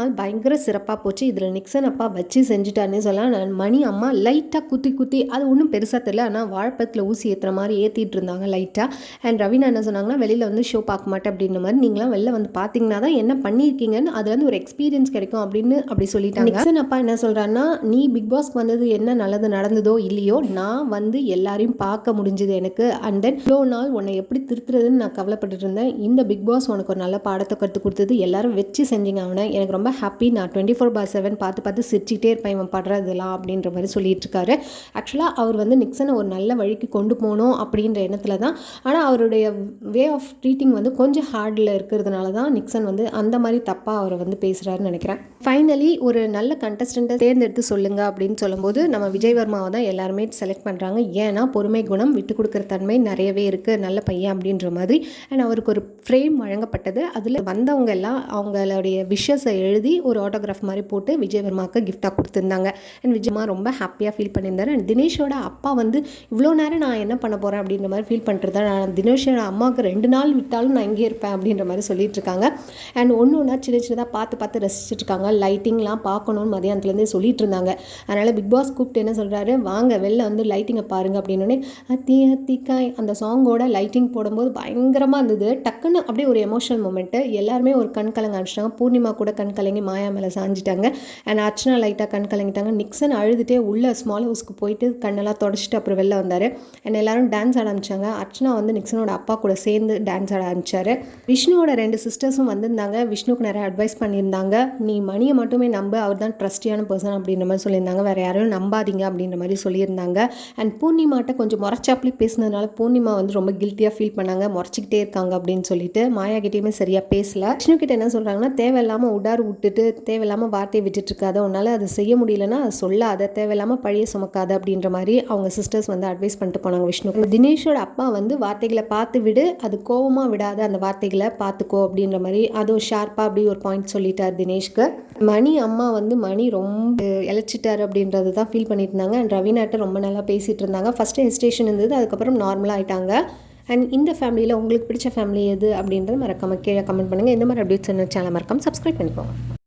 நாள் பயங்கர சிறப்பாக போச்சு. இதில் நிக்சன் அப்பா வச்சு செஞ்சுட்டானே சொல்லலாம். நான் மணி அம்மா லைட்டாக குத்தி குத்தி அது ஒன்றும் பெருசாக தெரியல. ஆனால் வாழைப்பத்தில் ஊசி ஏற்றுற மாதிரி ஏற்றிட்டு இருந்தாங்க லைட்டாக அண்ட் ரவீனா என்ன சொன்னாங்கன்னா வெளியில் வந்து ஷோ பார்க்க மாட்டேன் அப்படின்ற மாதிரி நீங்களாம் வெளில வந்து பார்த்தீங்கன்னா தான் என்ன பண்ணியிருக்கீங்கன்னு அதில் வந்து ஒரு எக்ஸ்பீரியன்ஸ் கிடைக்கும் அப்படின்னு அப்படி சொல்லிட்டாங்க. நிக்சன் அப்பா என்ன சொல்கிறான்னா நீ பிக் பாஸ்க்கு வந்தது என்ன நல்லது நடந்ததோ இல்லையோ நான் வந்து எல்லாரையும் பார்க்க முடிஞ்சது எனக்கு. அண்ட் தென் இவ்வளோ நாள் உன்னை எப்படி திருத்துறதுன்னு நான் கவலைப்பட்டு இருந்தேன். இந்த பிக் பாஸ் உனக்கு ஒரு நல்ல பாடத்தை கற்றுக் கொடுத்தது. எல்லாரும் வச்சு செஞ்சீங்க அவனை. எனக்கு ரொம்ப ஹாப்பி நான் டுவெண்ட்டி ஃபோர் பார் செவன் பார்த்து பார்த்து சிரிச்சிக்கிட்டே இருப்பேன். இவன் படுறதெல்லாம் அப்படின்ற மாதிரி சொல்லிட்டு இருக்காரு ஆக்சுவலாக அவர் வந்து நிக்சனை ஒரு நல்ல வழிக்கு கொண்டு போகணும் அப்படின்ற எண்ணத்தில் தான். ஆனால் அவருடைய வே ஆஃப் ட்ரீட்டிங் வந்து கொஞ்சம் ஹார்டில் இருக்கிறதுனால தான் நிக்சன் வந்து அந்த மாதிரி தப்பாக அவரை வந்து பேசுகிறாருன்னு நினைக்கிறேன். ஃபைனலி ஒரு நல்ல கண்டஸ்டண்ட்டை தேர்ந்தெடுத்து சொல்லுங்கள் அப்படின்னு சொல்லும்போது நம்ம விஜய் வர்மாவை தான் எல்லாருமே செலக்ட் பண்ணுறாங்க ஏன்னா பொறுமை குணம் விட்டு கொடுக்குற தன்மை நிறையவே இருக்குது நல்ல பையன் அப்படின்ற மாதிரி. அண்ட் அவருக்கு ஒரு ஃப்ரேம் வழங்கப்பட்டது. அதில் வந்தவங்க எல்லாம் அவங்களுடைய விஷஸை எழுதி ஒரு ஆட்டோகிராஃப் மாதிரி போட்டு விஜயவர்மாவுக்கு கிஃப்டாக கொடுத்துருந்தாங்க. அண்ட் விஜயமா ரொம்ப ஹாப்பியாக ஃபீல் பண்ணியிருந்தாரு. அண்ட் தினேஷோட அப்பா வந்து இவ்வளோ நேரம் நான் என்ன பண்ண போகிறேன் அப்படின்ற மாதிரி ஃபீல் பண்ணுறதா நான் தினேஷோட அம்மாவுக்கு ரெண்டு நாள் விட்டாலும் நான் இங்கே இருப்பேன் அப்படின்ற மாதிரி சொல்லிட்டு இருக்காங்க. அண்ட் ஒன்று ஒன்றா சின்ன சின்னதாக பார்த்து பார்த்து ரசிச்சுட்டு இருக்காங்க. லைட்டிங்லாம் பார்க்கணும்னு மதியானத்துலேருந்தே சொல்லிட்டு இருந்தாங்க. அதனால் பிக் பாஸ் கூப்பிட்டு என்ன சொல்கிறாரு வாங்க வெளில வந்து லைட்டிங்கை பாருங்க அப்படின்னோடனே அத்தி அத்திக்காய் அந்த சாங்கோட லைட்டிங் போடும்போது பயங்கரமாக இருந்தது. டக்குன்னு அப்படியே ஒரு எமோஷனல் மூமெண்ட்டு எல்லாருமே ஒரு கண் கலங்க ஆரம்பிச்சிட்டாங்க. பூர்ணிமா கூட கண் கலங்கி மாயா மேலே சாஞ்சிட்டாங்க. அண்ட் அர்ச்சனா லைட்டாக கண் கலங்கிட்டாங்க. நிக்சன் அழுதுகிட்டே உள்ள ஸ்மால் ஹவுஸ்க்கு போயிட்டு கண்ணெல்லாம் தொடச்சிட்டு அப்புறம் வெளில வந்தார். அண்ட் எல்லாரும் டான்ஸ் ஆட ஆரம்பிச்சாங்க. அர்ச்சனா வந்து நிக்சனோட அப்பா கூட சேர்ந்து டான்ஸ் ஆட ஆரம்பிச்சார். விஷ்ணுவோட ரெண்டு சிஸ்டர்ஸும் வந்திருந்தாங்க. விஷ்ணுக்கு நிறைய அட்வைஸ் பண்ணியிருந்தாங்க. நீ மணியை மட்டுமே நம்ப. அவர் தான் ட்ரஸ்டியான பர்சன் அப்படின்ற மாதிரி சொல்லியிருந்தாங்க. வேறு யாரையும் நம்பாதீங்க அப்படின்ற மாதிரி சொல்லியிருந்தாங்க. அண்ட் பூர்ணிமாட்ட கொஞ்சம் முறைச்சாப்லி பேசினதுனால பூர்ணிமா வந்து ரொம்ப கில்ட்டியாக ஃபீல் பண்ணாங்க. முறைச்சிக்கிட்டே இருக்காங்க அப்படின்னு சொல்லிட்டு மாயா கிட்டேயுமே சரியாக பேசல. விஷ்ணு கிட்ட என்ன சொல்கிறாங்கன்னா தேவையில்லாமல் உடார் விட்டுட்டு தேவையில்லாமல் வார்த்தையை விட்டுட்ருக்காத உன்னால் அது செய்ய முடியலன்னா அது சொல்லாத தேவையில்லாமல் பழைய சுமக்காத அப்படின்ற மாதிரி அவங்க சிஸ்டர்ஸ் வந்து அட்வைஸ் பண்ணிட்டு போனாங்க விஷ்ணு. தினேஷோட அப்பா வந்து வார்த்தைகளை பார்த்து விடு அது கோபமாக விடாத அந்த வார்த்தைகளை பார்த்துக்கோ அப்படின்ற மாதிரி அதுவும் ஷார்ப்பாக அப்படி ஒரு பாயிண்ட் சொல்லிட்டார் தினேஷ்க்கு. மணி அம்மா வந்து மணி ரொம்ப இழைச்சிட்டார் அப்படின்றது தான் ஃபீல் பண்ணிட்டு இருந்தாங்க. அண்ட் ரவீனாட்ட ரொம்ப நல்லா பேசிகிட்டு இருந்தாங்க. ஃபஸ்ட்டு ஹெஸ்டேஷன் இருந்தது அதுக்கப்புறம் நார்மலாக ஆயிட்டாங்க. அண்ட் இந்த ஃபேமிலியில் உங்களுக்கு பிடிச்ச ஃபேமிலி எது அப்படின்றது மறக்காமல் கீழே கமெண்ட் பண்ணுங்கள் இந்த மாதிரி அப்டேட்ஸ் சேனல் மறக்காமல் சப்ஸ்கிரைப் பண்ணிக்கோங்க.